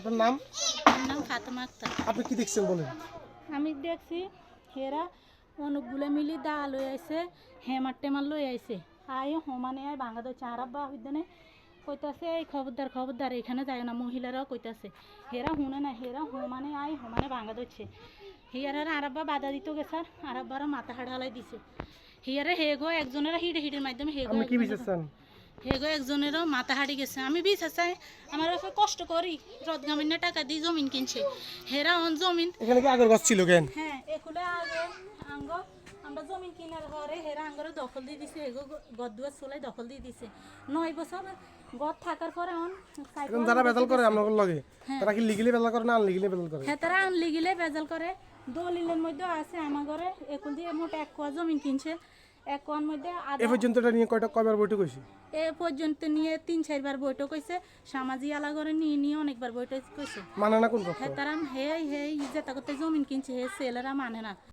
আপনার নাম? নাম ফাতেমা আক্তার। আপনি কি দেখছেন বলেন? আমি দেখছি হেরা অনেকগুলো মিলি দা লই আইছে হেমার টেমার লই আইছে। আই সমানে আই ভাঙা দইছে আর আব্বা হইদানে কইতাছে এই খবরদার খবরদার এখানে যায় না মহিলারাও কইতাছে। হেরা শুনে না হেরা সমানে আই সমানে ভাঙা দইছে হিয়ারে আর আব্বা বাধা দিত গেছে আর আব্বারও মাথা হাড়ালাই দিছে। হিয়ারে হেগো একজনের হিডে হিডের মাধ্যমে হেগো কি বিচারছেন? হেগো একজনেরও মাথা হারিয়ে গেছে। আমি বিষ চাই আমার কষ্ট করি রদ গামিনে টাকা দিয়ে জমিন কিনছে। হেরা অন জমিন। এখানে কি আগের গাছ ছিল কেন? হ্যাঁ একুলে আগে আঙ্গ আমরা জমিন কিনার ঘরে হেরা আঙ্গরে দখল দিয়ে দিছে এগো গদ দুয়ার চুলাই দখল দিয়ে দিছে। নয় বছর গদ থাকার পরে অন এখন যারা বেতাল করে লগে হ্যাঁ। তারা কি লিগিলি বেতাল করে না আনলিগিলি বেতাল করে? হ্যাঁ তারা আনলি গিলে বেজাল করে। দলিলের মধ্যে আছে আমার ঘরে একুল দিয়ে মোট এক কোয়া জমিন কিনছে। কোয়ার মধ্যে এ পর্যন্তটা নিয়ে কয়টা কয়বার বৈঠক হয়েছে? এ পর্যন্ত নিয়ে তিন চারবার বৈঠক হয়েছে। সামাজিক আলাগরে নিয়ে নিয়ে অনেকবার বৈঠক হয়েছে। মানে না কোন কথা হ্যাঁ তারা হে হে ইজ্জত করতে জমিন কিনছে হে ছেলেরা মানে না।